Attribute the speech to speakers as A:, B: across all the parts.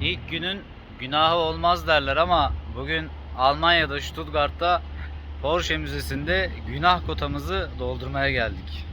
A: İlk günün günahı olmaz derler ama bugün Almanya'da Stuttgart'ta Porsche Müzesi'nde günah kotamızı doldurmaya geldik.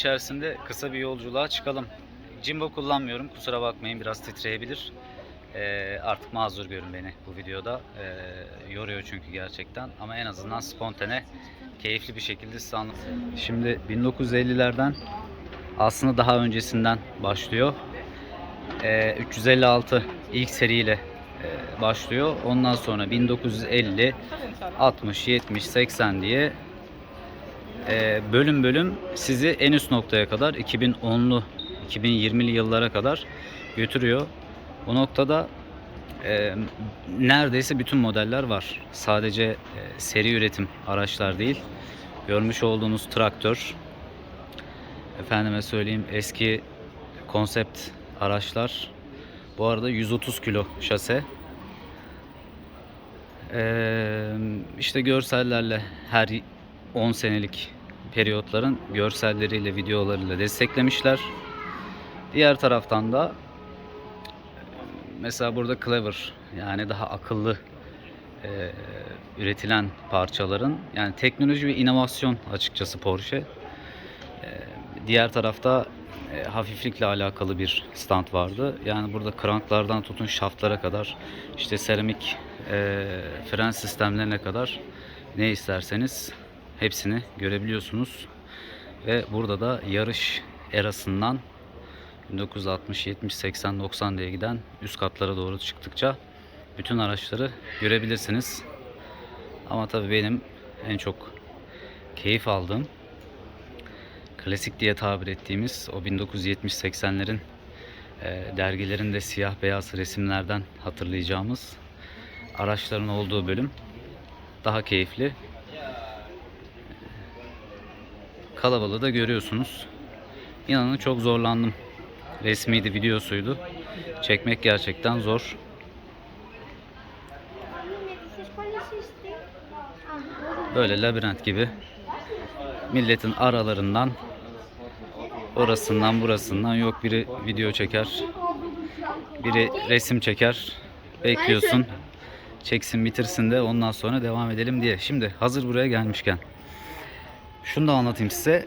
A: İçerisinde kısa bir yolculuğa çıkalım. Jimbo kullanmıyorum. Kusura bakmayın biraz titreyebilir. Ee, artık mazur görün beni bu videoda. Ee, yoruyor çünkü gerçekten. Ama en azından spontane, keyifli bir şekilde size. Şimdi 1950'lerden aslında daha öncesinden başlıyor. Ee, 356 ilk seriyle e, başlıyor. Ondan sonra 1950, 60, 70, 80 diye e, bölüm bölüm sizi en üst noktaya kadar 2010'lu 2020'li yıllara kadar götürüyor. Bu noktada e, neredeyse bütün modeller var. Sadece e, seri üretim araçlar değil. Görmüş olduğunuz traktör, efendime söyleyeyim eski konsept araçlar. Bu arada 130 kilo şase. Ee, işte görsellerle her 10 senelik periyotların görselleriyle, videolarıyla desteklemişler. Diğer taraftan da mesela burada clever yani daha akıllı e, üretilen parçaların yani teknoloji ve inovasyon açıkçası Porsche. E, diğer tarafta e, hafiflikle alakalı bir stand vardı. Yani burada kranklardan tutun şaftlara kadar işte seramik e, fren sistemlerine kadar ne isterseniz hepsini görebiliyorsunuz. Ve burada da yarış erasından 1960, 70, 80, 90 diye giden üst katlara doğru çıktıkça bütün araçları görebilirsiniz. Ama tabii benim en çok keyif aldığım klasik diye tabir ettiğimiz o 1970-80'lerin e, dergilerinde siyah beyaz resimlerden hatırlayacağımız araçların olduğu bölüm daha keyifli. Kalabalığı da görüyorsunuz. İnanın çok zorlandım. Resmiydi, videosuydu. Çekmek gerçekten zor. Böyle labirent gibi milletin aralarından orasından burasından yok biri video çeker biri resim çeker bekliyorsun çeksin bitirsin de ondan sonra devam edelim diye. Şimdi hazır buraya gelmişken şunu da anlatayım size.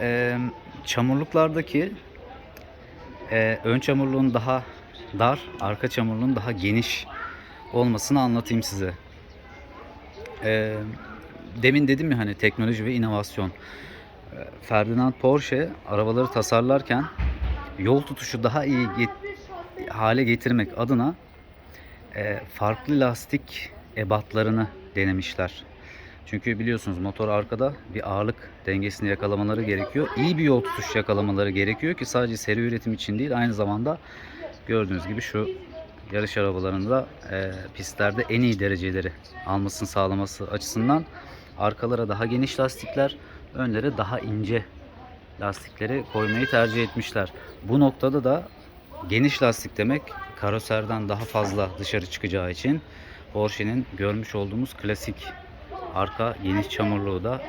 A: Ee, çamurluklardaki e, ön çamurluğun daha dar, arka çamurluğun daha geniş olmasını anlatayım size. Ee, demin dedim ya hani teknoloji ve inovasyon. Ee, Ferdinand Porsche arabaları tasarlarken yol tutuşu daha iyi get- hale getirmek adına e, farklı lastik ebatlarını denemişler. Çünkü biliyorsunuz motor arkada bir ağırlık dengesini yakalamaları gerekiyor. İyi bir yol tutuş yakalamaları gerekiyor ki sadece seri üretim için değil aynı zamanda gördüğünüz gibi şu yarış arabalarında e, pistlerde en iyi dereceleri almasını sağlaması açısından arkalara daha geniş lastikler, önlere daha ince lastikleri koymayı tercih etmişler. Bu noktada da geniş lastik demek karoserden daha fazla dışarı çıkacağı için Porsche'nin görmüş olduğumuz klasik arka geniş çamurluğu da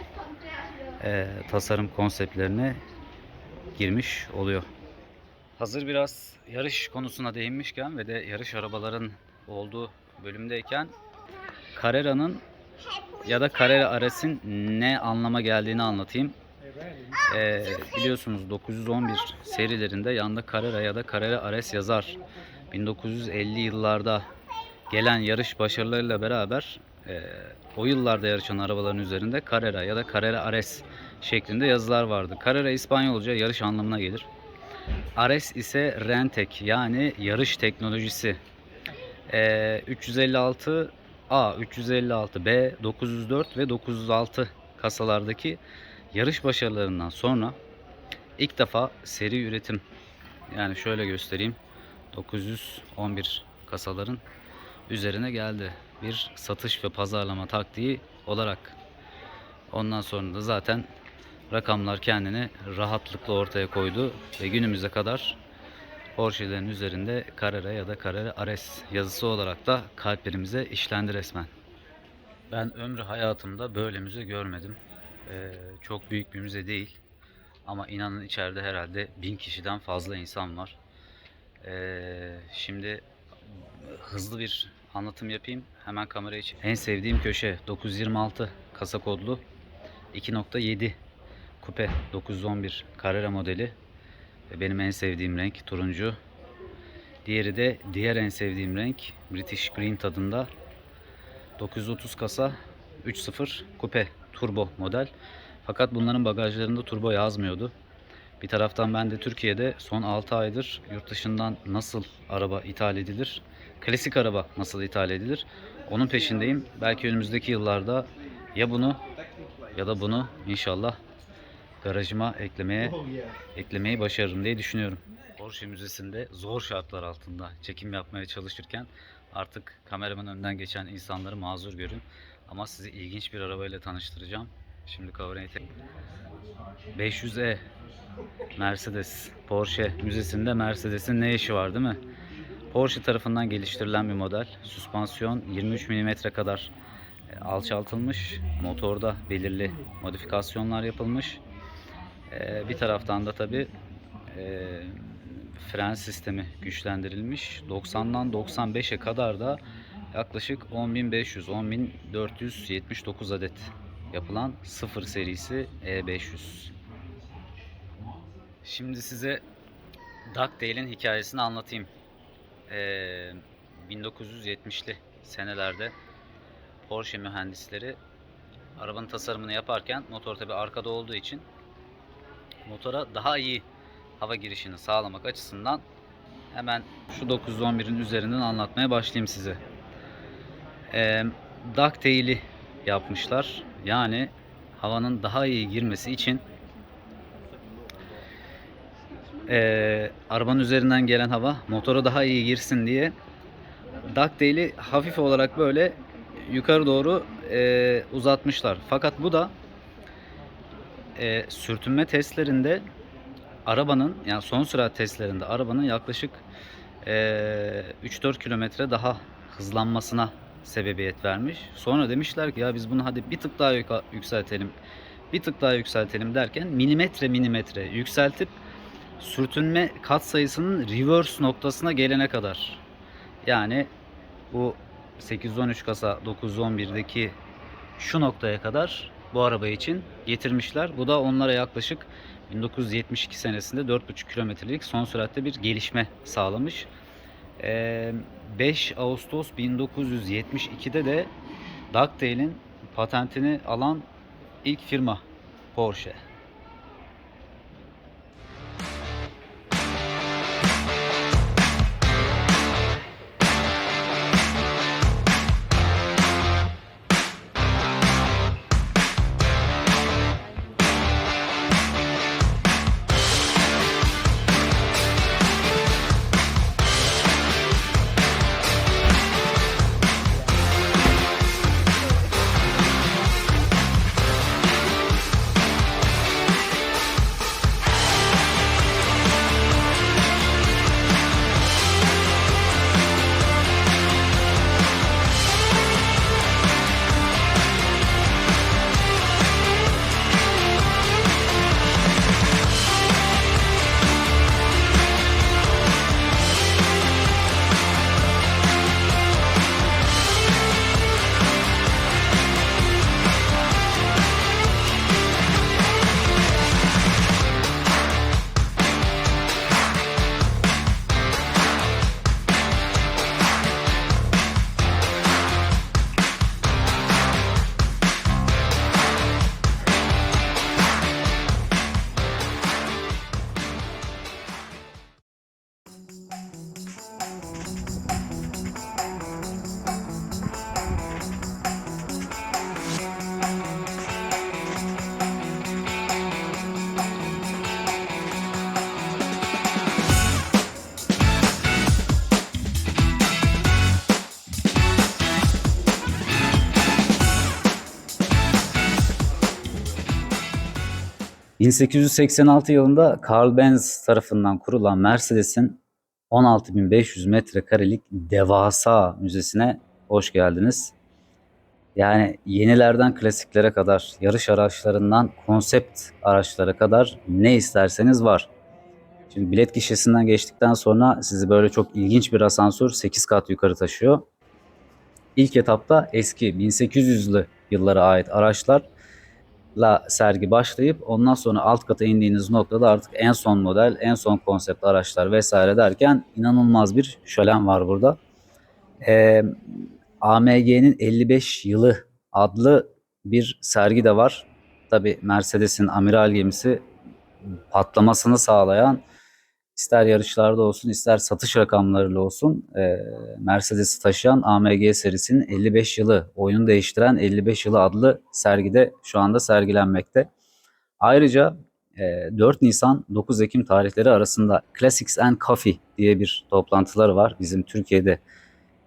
A: e, tasarım konseptlerine girmiş oluyor. Hazır biraz yarış konusuna değinmişken ve de yarış arabaların olduğu bölümdeyken Carrera'nın ya da Carrera RS'in ne anlama geldiğini anlatayım. Ee, biliyorsunuz 911 serilerinde yanında Carrera ya da Carrera RS yazar. 1950 yıllarda gelen yarış başarılarıyla beraber e, o yıllarda yarışan arabaların üzerinde Carrera ya da Carrera RS şeklinde yazılar vardı. Carrera İspanyolca yarış anlamına gelir. RS ise rentek yani yarış teknolojisi. Ee, 356 A, 356 B, 904 ve 906 kasalardaki yarış başarılarından sonra ilk defa seri üretim yani şöyle göstereyim 911 kasaların üzerine geldi. Bir satış ve pazarlama taktiği olarak. Ondan sonra da zaten rakamlar kendini rahatlıkla ortaya koydu ve günümüze kadar Porsche'lerin üzerinde Carrera ya da Carrera RS yazısı olarak da kalplerimize işlendi resmen. Ben ömrü hayatımda böyle müze görmedim. Ee, çok büyük bir müze değil. Ama inanın içeride herhalde bin kişiden fazla insan var. Ee, şimdi hızlı bir anlatım yapayım. Hemen kamerayı için. En sevdiğim köşe 926 kasa kodlu 2.7 kupe 911 Carrera modeli. Benim en sevdiğim renk turuncu. Diğeri de diğer en sevdiğim renk British Green tadında 930 kasa 3.0 kupe turbo model. Fakat bunların bagajlarında turbo yazmıyordu. Bir taraftan ben de Türkiye'de son 6 aydır yurt dışından nasıl araba ithal edilir, klasik araba nasıl ithal edilir onun peşindeyim. Belki önümüzdeki yıllarda ya bunu ya da bunu inşallah garajıma eklemeye eklemeyi başarırım diye düşünüyorum. Porsche Müzesi'nde zor şartlar altında çekim yapmaya çalışırken artık kameraman önünden geçen insanları mazur görün. Ama sizi ilginç bir arabayla tanıştıracağım. Şimdi tek... 500E Mercedes Porsche Müzesi'nde Mercedes'in ne işi var değil mi? Porsche tarafından geliştirilen bir model. Süspansiyon 23 mm kadar e, alçaltılmış. Motorda belirli modifikasyonlar yapılmış. Ee, bir taraftan da tabi fren sistemi güçlendirilmiş. 90'dan 95'e kadar da yaklaşık 10.500 10.479 adet yapılan 0 serisi E500. Şimdi size DuckTale'in hikayesini anlatayım. Ee, 1970'li senelerde Porsche mühendisleri arabanın tasarımını yaparken motor tabi arkada olduğu için motora daha iyi hava girişini sağlamak açısından hemen şu 911'in üzerinden anlatmaya başlayayım size. Ee, ducktail'i yapmışlar. Yani havanın daha iyi girmesi için ee, arabanın üzerinden gelen hava motora daha iyi girsin diye ducktail'i hafif olarak böyle yukarı doğru ee, uzatmışlar. Fakat bu da e, sürtünme testlerinde arabanın yani son sürat testlerinde arabanın yaklaşık e, 3-4 kilometre daha hızlanmasına sebebiyet vermiş. Sonra demişler ki ya biz bunu hadi bir tık daha yükseltelim. Bir tık daha yükseltelim derken milimetre milimetre yükseltip sürtünme kat sayısının reverse noktasına gelene kadar. Yani bu 813 kasa 911'deki şu noktaya kadar bu araba için getirmişler. Bu da onlara yaklaşık 1972 senesinde 4,5 kilometrelik son süratte bir gelişme sağlamış. Ee, 5 Ağustos 1972'de de Ducktail'in patentini alan ilk firma Porsche. 1886 yılında Carl Benz tarafından kurulan Mercedes'in 16.500 metrekarelik devasa müzesine hoş geldiniz. Yani yenilerden klasiklere kadar, yarış araçlarından konsept araçlara kadar ne isterseniz var. Şimdi bilet gişesinden geçtikten sonra sizi böyle çok ilginç bir asansör 8 kat yukarı taşıyor. İlk etapta eski 1800'lü yıllara ait araçlarla sergi başlayıp ondan sonra alt kata indiğiniz noktada artık en son model, en son konsept araçlar vesaire derken inanılmaz bir şölen var burada. Ee, AMG'nin 55 yılı adlı bir sergi de var. Tabi Mercedes'in amiral gemisi patlamasını sağlayan ister yarışlarda olsun ister satış rakamlarıyla olsun e, Mercedes'i taşıyan AMG serisinin 55 yılı oyunu değiştiren 55 yılı adlı sergide şu anda sergilenmekte. Ayrıca e, 4 Nisan 9 Ekim tarihleri arasında Classics and Coffee diye bir toplantıları var. Bizim Türkiye'de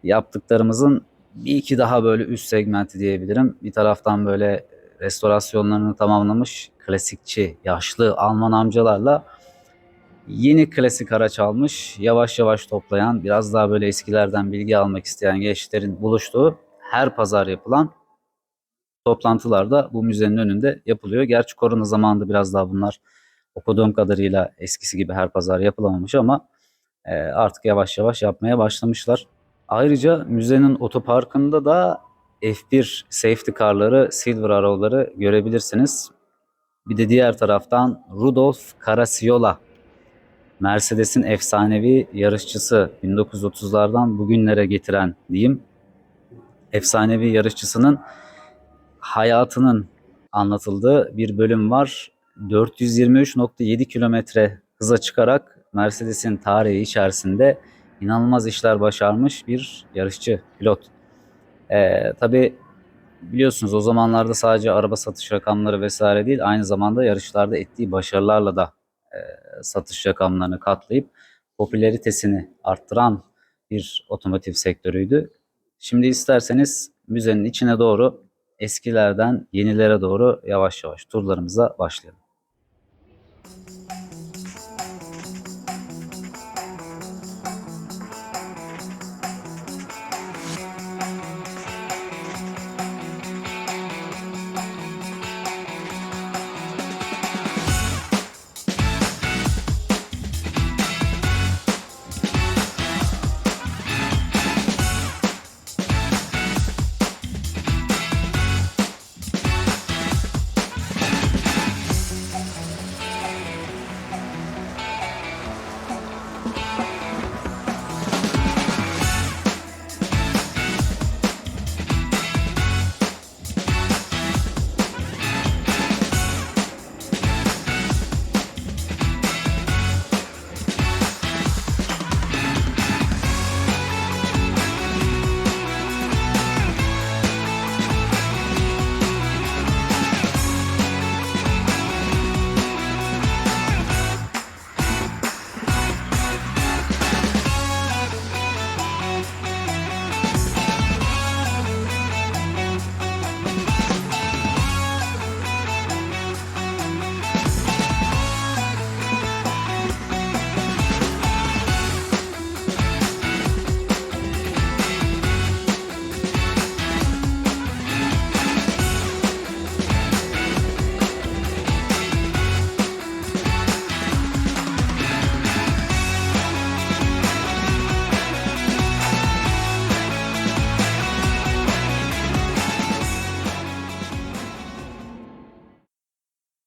A: yaptıklarımızın bir iki daha böyle üst segmenti diyebilirim. Bir taraftan böyle restorasyonlarını tamamlamış klasikçi, yaşlı Alman amcalarla yeni klasik araç almış, yavaş yavaş toplayan, biraz daha böyle eskilerden bilgi almak isteyen gençlerin buluştuğu her pazar yapılan toplantılarda bu müzenin önünde yapılıyor. Gerçi korona zamanında biraz daha bunlar okuduğum kadarıyla eskisi gibi her pazar yapılamamış ama e, artık yavaş yavaş yapmaya başlamışlar. Ayrıca müzenin otoparkında da F1 safety car'ları, silver arrow'ları görebilirsiniz. Bir de diğer taraftan Rudolf Caracciola Mercedes'in efsanevi yarışçısı 1930'lardan bugünlere getiren diyeyim. Efsanevi yarışçısının hayatının anlatıldığı bir bölüm var. 423.7 kilometre hıza çıkarak Mercedes'in tarihi içerisinde inanılmaz işler başarmış bir yarışçı, pilot. Ee, Tabi biliyorsunuz o zamanlarda sadece araba satış rakamları vesaire değil, aynı zamanda yarışlarda ettiği başarılarla da satış rakamlarını katlayıp popülaritesini arttıran bir otomotiv sektörüydü. Şimdi isterseniz müzenin içine doğru eskilerden yenilere doğru yavaş yavaş turlarımıza başlayalım.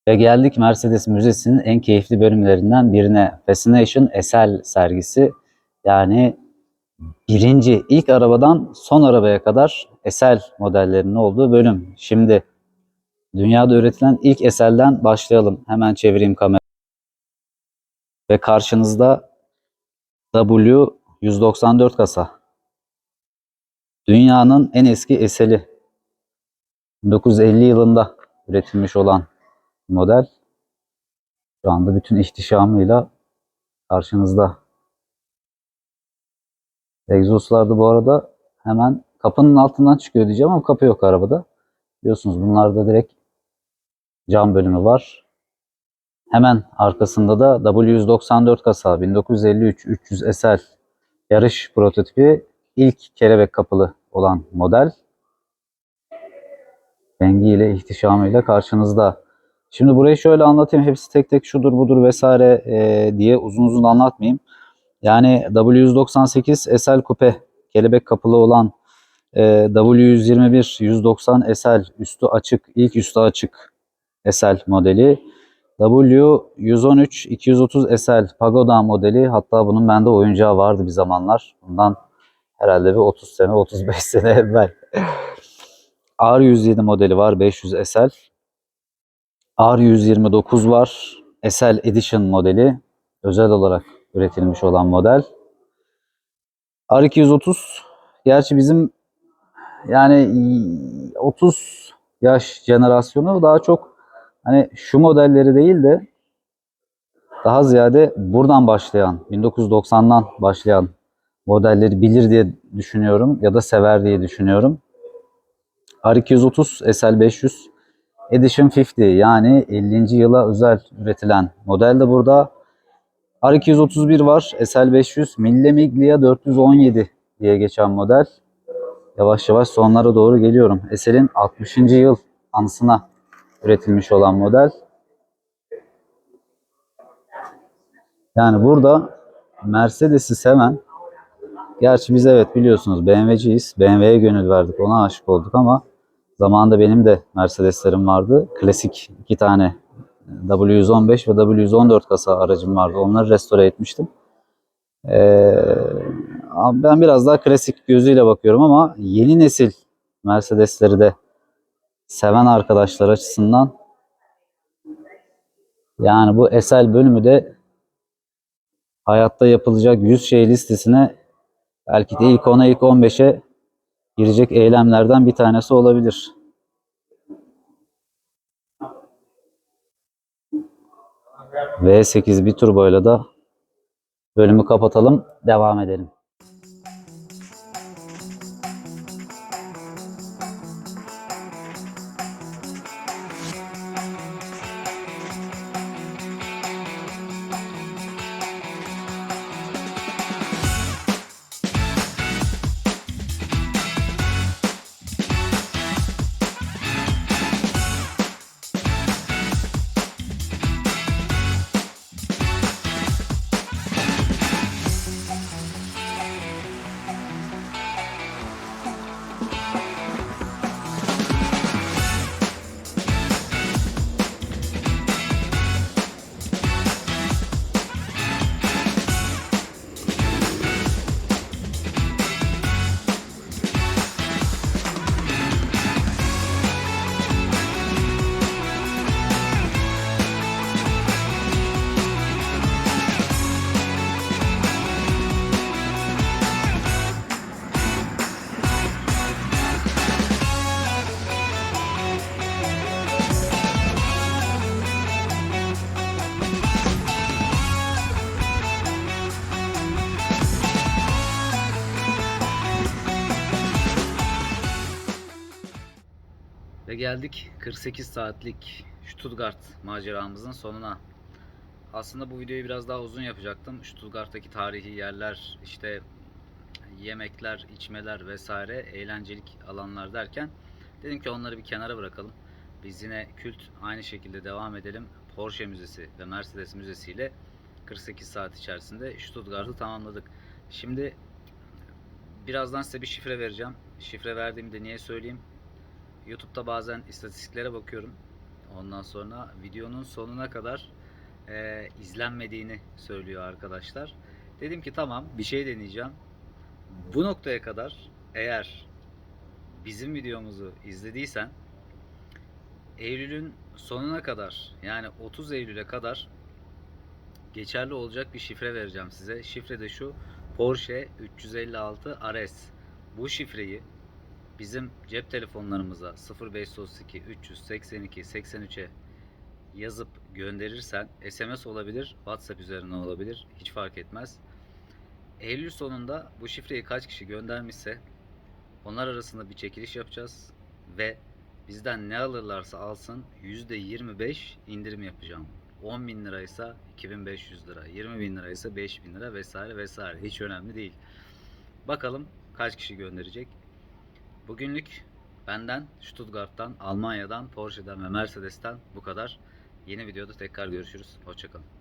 A: Ve geldik Mercedes Müzesi'nin en keyifli bölümlerinden birine. Fascination Esel sergisi. Yani birinci ilk arabadan son arabaya kadar Esel modellerinin olduğu bölüm. Şimdi dünyada üretilen ilk Esel'den başlayalım. Hemen çevireyim kamerayı. Ve karşınızda W194 kasa. Dünyanın en eski Esel'i. 1950 yılında üretilmiş olan model şu anda bütün ihtişamıyla karşınızda. Egzozlar da bu arada hemen kapının altından çıkıyor diyeceğim ama kapı yok arabada. Biliyorsunuz bunlarda direkt cam bölümü var. Hemen arkasında da W194 kasa 1953 300 SL yarış prototipi ilk kelebek kapılı olan model. Rengiyle, ihtişamıyla karşınızda. Şimdi burayı şöyle anlatayım. Hepsi tek tek şudur budur vesaire e, diye uzun uzun anlatmayayım. Yani W198 SL Coupe kelebek kapılı olan e, W121 190 SL üstü açık, ilk üstü açık SL modeli. W113 230 SL Pagoda modeli. Hatta bunun bende oyuncağı vardı bir zamanlar. Bundan herhalde bir 30 sene 35 sene evvel. R107 modeli var 500 SL. R129 var. SL Edition modeli. Özel olarak üretilmiş olan model. R230 gerçi bizim yani 30 yaş jenerasyonu daha çok hani şu modelleri değil de daha ziyade buradan başlayan 1990'dan başlayan modelleri bilir diye düşünüyorum ya da sever diye düşünüyorum. R230 SL500 Edition 50 yani 50. yıla özel üretilen model de burada. R231 var SL500 Mille Miglia 417 diye geçen model. Yavaş yavaş sonlara doğru geliyorum. Esel'in 60. yıl anısına üretilmiş olan model. Yani burada Mercedes'i seven, gerçi biz evet biliyorsunuz BMW'ciyiz. BMW'ye gönül verdik, ona aşık olduk ama zamanında benim de Mercedes'lerim vardı. Klasik iki tane W115 ve W114 kasa aracım vardı. Onları restore etmiştim. Ee, ben biraz daha klasik gözüyle bakıyorum ama yeni nesil Mercedesleri de seven arkadaşlar açısından yani bu SL bölümü de hayatta yapılacak 100 şey listesine belki de ilk 10'a ilk 15'e girecek eylemlerden bir tanesi olabilir. V8 bir turboyla da bölümü kapatalım, devam edelim. Geldik 48 saatlik Stuttgart maceramızın sonuna. Aslında bu videoyu biraz daha uzun yapacaktım. Stuttgart'taki tarihi yerler, işte yemekler, içmeler vesaire, eğlencelik alanlar derken dedim ki onları bir kenara bırakalım. Biz yine kült aynı şekilde devam edelim. Porsche Müzesi ve Mercedes Müzesi ile 48 saat içerisinde Stuttgart'ı tamamladık. Şimdi birazdan size bir şifre vereceğim. Şifre verdiğimi de niye söyleyeyim? YouTube'da bazen istatistiklere bakıyorum. Ondan sonra videonun sonuna kadar e, izlenmediğini söylüyor arkadaşlar. Dedim ki tamam bir şey deneyeceğim. Bu noktaya kadar eğer bizim videomuzu izlediysen Eylül'ün sonuna kadar yani 30 Eylül'e kadar geçerli olacak bir şifre vereceğim size. Şifre de şu Porsche 356 RS. Bu şifreyi bizim cep telefonlarımıza 0532 382 83'e yazıp gönderirsen SMS olabilir, WhatsApp üzerinden olabilir. Hiç fark etmez. Eylül sonunda bu şifreyi kaç kişi göndermişse onlar arasında bir çekiliş yapacağız ve bizden ne alırlarsa alsın %25 indirim yapacağım. 10 bin liraysa 2500 lira, 20 bin liraysa 5000 lira vesaire vesaire. Hiç önemli değil. Bakalım kaç kişi gönderecek. Bugünlük benden, Stuttgart'tan, Almanya'dan, Porsche'den ve Mercedes'ten bu kadar. Yeni videoda tekrar görüşürüz. Hoşçakalın.